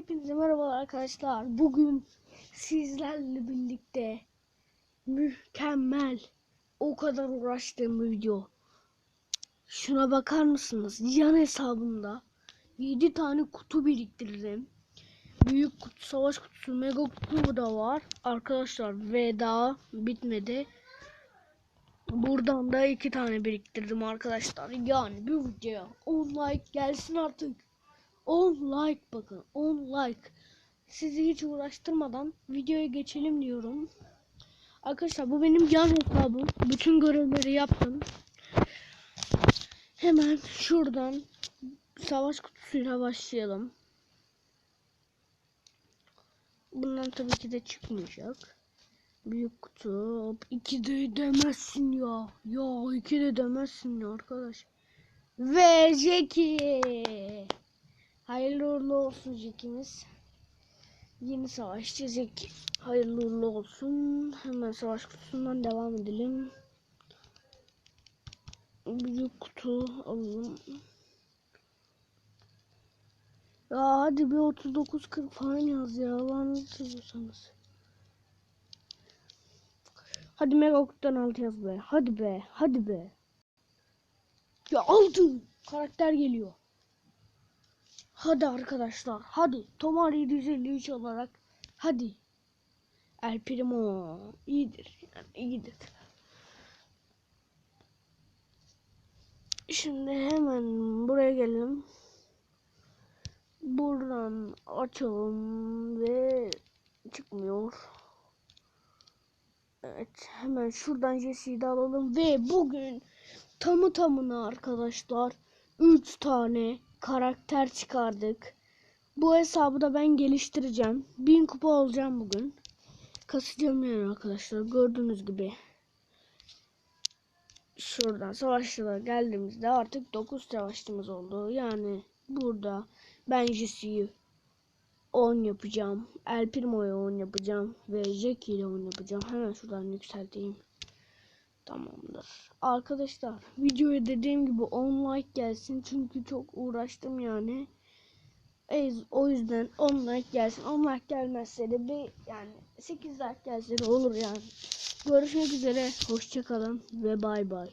Hepinize merhaba arkadaşlar. Bugün sizlerle birlikte mükemmel o kadar uğraştığım video. Şuna bakar mısınız? Yan hesabımda 7 tane kutu biriktirdim. Büyük kutu, savaş kutusu, mega kutu da var. Arkadaşlar ve daha bitmedi. Buradan da iki tane biriktirdim arkadaşlar. Yani bir videoya 10 like gelsin artık. 10 like bakın 10 like. Sizi hiç uğraştırmadan videoya geçelim diyorum. Arkadaşlar bu benim yan hesabım. Bütün görevleri yaptım. Hemen şuradan savaş kutusuyla başlayalım. Bundan tabii ki de çıkmayacak. Büyük kutu. Hop, iki de demezsin ya. Ya iki de demezsin ya arkadaş. Ve Jackie. Hayırlı uğurlu olsun Jack'imiz. Yeni savaşçı Jack. Hayırlı uğurlu olsun. Hemen savaş kutusundan devam edelim. Büyük kutu alalım. Ya hadi bir 39-40 falan yaz ya. Lanet seviyorsanız. Hadi Mega Kutu'dan 6 yaz be. Hadi be. Hadi be. Ya aldım. Karakter geliyor. Hadi arkadaşlar. Hadi. Tomar 753 olarak. Hadi. El Primo. iyidir. Yani iyidir. Şimdi hemen buraya gelelim. Buradan açalım ve çıkmıyor. Evet hemen şuradan Jesse'yi de alalım ve bugün tamı tamına arkadaşlar 3 tane karakter çıkardık. Bu hesabı da ben geliştireceğim. 1000 kupa olacağım bugün. Kasacağım yani arkadaşlar gördüğünüz gibi. Şuradan savaşçılara geldiğimizde artık 9 savaşçımız oldu. Yani burada ben Jesse'yi 10 yapacağım. El Primo'ya 10 yapacağım. Ve Jackie ile 10 yapacağım. Hemen şuradan yükselteyim. Tamamdır. Arkadaşlar videoya dediğim gibi 10 like gelsin. Çünkü çok uğraştım yani. O yüzden 10 like gelsin. 10 like gelmezse de bir yani 8 like gelse de olur yani. Görüşmek üzere. Hoşçakalın ve bay bay.